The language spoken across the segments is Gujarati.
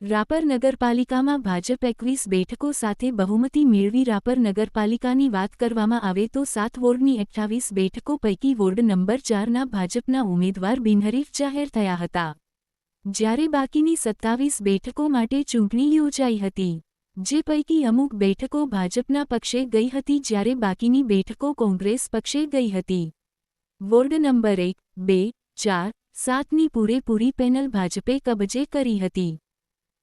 રાપર નગરપાલિકામાં ભાજપ એકવીસ બેઠકો સાથે બહુમતી મેળવી રાપર નગરપાલિકાની વાત કરવામાં આવે તો સાત વોર્ડની અઠ્ઠાવીસ બેઠકો પૈકી વોર્ડ નંબર ચારના ભાજપના ઉમેદવાર બિનહરીફ જાહેર થયા હતા. જ્યારે બાકીની સત્તાવીસ બેઠકો માટે ચૂંટણી યોજાઈ હતી, જે પૈકી અમુક બેઠકો ભાજપના પક્ષે ગઈ હતી જ્યારે બાકીની બેઠકો કોંગ્રેસ પક્ષે ગઈ હતી. વોર્ડ નંબર એક, બે, ચાર, સાતની પૂરેપૂરી પેનલ ભાજપે કબજે કરી હતી.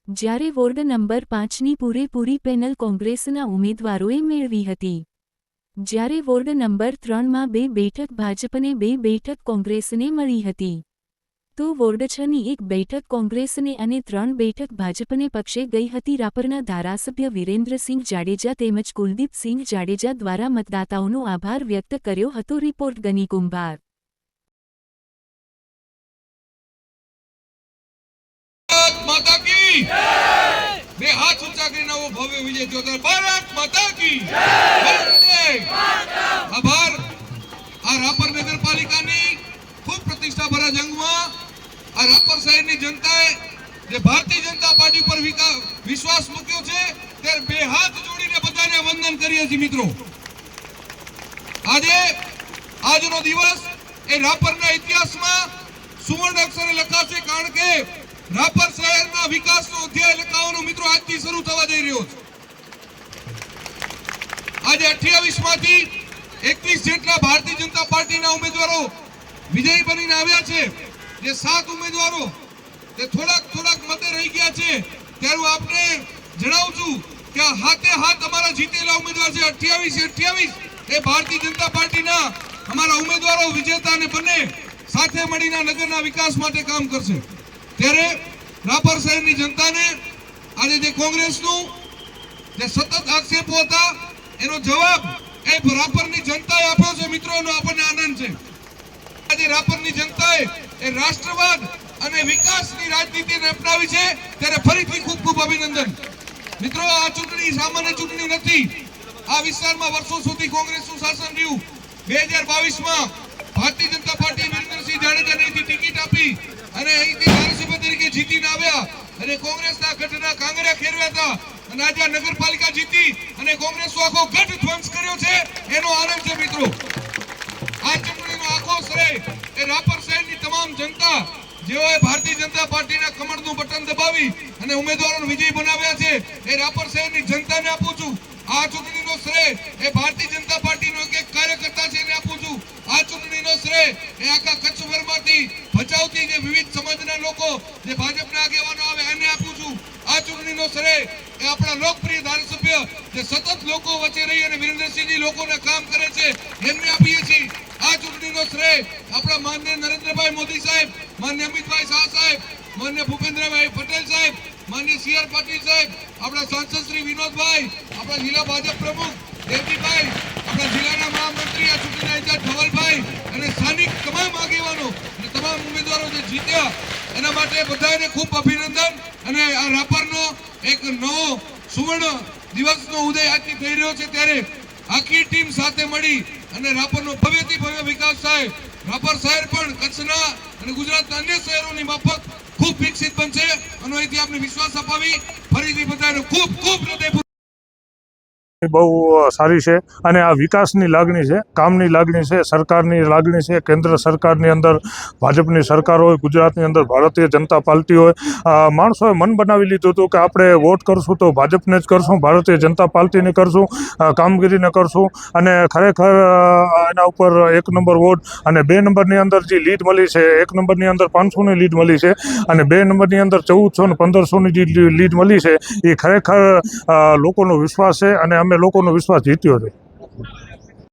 જ્યારે વોર્ડ નંબર પાંચની પૂરેપૂરી પેનલ કોંગ્રેસના ઉમેદવારોએ મેળવી હતી. જ્યારે વોર્ડ નંબર ત્રણમાં બે બેઠક ભાજપને બે બેઠક કોંગ્રેસને મળી હતી. તો વોર્ડ છની એક બેઠક કોંગ્રેસને અને ત્રણ બેઠક ભાજપને પક્ષે ગઈ હતી રાપરના ધારાસભ્ય વિરેન્દ્રસિંહ જાડેજા તેમજ કુલદીપસિંહ જાડેજા દ્વારા મતદાતાઓનો આભાર વ્યક્ત કર્યો હતો, રિપોર્ટ ગની કુંભાર. માતા કી. બે હાથ ઊંચા કરીને આવો ભવ્ય વિજય થયો ભારત માતા કી. આભાર. આ રાપર નગરપાલિકાની ખૂબ પ્રતિષ્ઠાભરા જંગમાં આ રાપર શહેરની જનતાએ જે ભારતીય જનતા પાર્ટી પર વિશ્વાસ મૂક્યો છે, ત્યારે બે હાથ જોડીને બધાને વંદન કરીએ છીએ મિત્રો. આજે, આજનો દિવસ એ રાપરના ઇતિહાસમાં સુવર્ણ અક્ષરે લખાશે કારણ કે રાપર શહેરના વિકાસનો અધ્યાય લખાવાનો મિત્રો આજથી શરૂ થવા જઈ રહ્યો છે. આજે 28 માંથી 21 જેટલા ભારતીય જનતા પાર્ટીના ઉમેદવારો વિજયી બનીને આવ્યા છે. જે સાત ઉમેદવારો તે થોડાક થોડાક મતે રહી ગયા છે. ત્યારે હું આપને જણાવું છું કે હાથે હાથ અમારા જીતેલા ઉમેદવાર છે. 28 28 એ ભારતીય જનતા પાર્ટીના અમારા ઉમેદવારો વિજેતા અને બંને સાથે મળીને નગરના વિકાસ માટે કામ કરશે. ત્યારે રાપર શહેરની જનતાને આજે જે કોંગ્રેસનું જે સતત આક્ષેપો હતા, એનો જવાબ એ રાપરની જનતાએ આપ્યો છે. મિત્રો, એનો આપણને આનંદ છે. આજે રાપરની જનતાએ એ રાષ્ટ્રવાદ અને વિકાસની રાજનીતિને અપનાવી છે, ત્યારે ફરીથી ખૂબ ખૂબ અભિનંદન. મિત્રો, આ ચૂંટણી સામાન્ય ચૂંટણી નથી. આ વિસ્તારમાં વર્ષો સુધી કોંગ્રેસનું શાસન રહ્યું. બે હજાર બાવીસમાં ભારતીય જનતા પાર્ટી વિરેન્દ્રસિંહ જાડેજાને અહીંથી ટિકિટ આપી અને અહીંથી જીતીને આવ્યા અને કોંગ્રેસના ગઢના કાંગરા ખેરવ્યા હતા. અને આજે નગરપાલિકા જીતી અને કોંગ્રેસનો આખો ગઢ ધ્વંસ કર્યો છે. એનો આનંદ છે મિત્રો. આ ચૂંટણીનો આખો શ્રેય એ રાપર શહેરની તમામ જનતા, જેઓએ ભારતીય જનતા પાર્ટીના કમળનું બટન દબાવી અને ઉમેદવારોને વિજય બનાવ્યા છે, એ રાપર શહેરની જનતાને આપું છું. આ ચૂંટણીનો શ્રેય એ ભારતીય જનતા પાર્ટીનો એક કાર્યકર્તા છે એને આપું છું. આ ચૂંટણીનો શ્રેય એ આખા કચ્છભરમાંથી ભચાઉથી જે વિવિધ સમાજના લોકો જે ભાજપના આગેવાનો આવે એને આપું છું. આ ચૂંટણીનો શ્રેય એ આપણા લોકપ્રિય ધારાસભ્ય જે સતત લોકો વચ્ચે રહી અને વિરેન્દ્રસિંહજી લોકોને કામ કરે છે એમને આપીએ છીએ. આ ચૂંટણીનો શ્રેય આપણા માન્ય નરેન્દ્રભાઈ મોદી સાહેબ, માન્ય અમિતભાઈ શાહ સાહેબ, માન્ય ભૂપેન્દ્રભાઈ પટેલ સાહેબ, માન્ય સી આર પાટીલ સાહેબ, આપણા સાંસદ શ્રી વિનોદભાઈ, આપણા જિલ્લા ભાજપ પ્રમુખ દેવજીભાઈ, આપણા જિલ્લાના મહામંત્રી આ ચૂંટણીના ઇન્ચાર્જ ધવલભાઈ અને સ્થાનિક તમામ આગેવાનો ઉમેદવારો જે જીત્યા, એના માટે બધાને ખૂબ અભિનંદન. અને આ રાપરનો એક નવો સુવર્ણ દિવસનો ઉદય આજથી થઈ રહ્યો છે ત્યારે આખી ટીમ સાથે મળી અને રાપરનો ભવ્યથી ભવ્ય વિકાસ થાય. રાપર શહેર પણ કચ્છના અને ગુજરાતના અન્ય શહેરોની માફક ખૂબ વિકસિત બનશે. અને અહીંથી આપને વિશ્વાસ અપાવી. ફરીથી બધાને ખૂબ ખૂબ હૃદયપૂર્વક બહુ સારી છે અને આ વિકાસની લાગણી છે, કામની લાગણી છે, સરકારની લાગણી છે, કેન્દ્ર સરકારની અંદર, ભાજપની સરકાર હોય, ગુજરાતની અંદર ભારતીય જનતા પાર્ટી હોય માણસોએ મન બનાવી લીધું હતું કે આપણે વોટ કરશું તો ભાજપને જ કરશું, ભારતીય જનતા પાર્ટીને કરશું કામગીરીને કરશું અને ખરેખર એના ઉપર એક નંબર વોટ અને બે નંબરની અંદર જે લીડ મળી છે, એક નંબરની અંદર પાંચસોની લીડ મળી છે અને બે નંબરની અંદર ચૌદસો ને પંદરસોની જે લીડ મળી છે, એ ખરેખર લોકોનો વિશ્વાસ છે અને અમે લોકોનો વિશ્વાસ જીત્યો છે.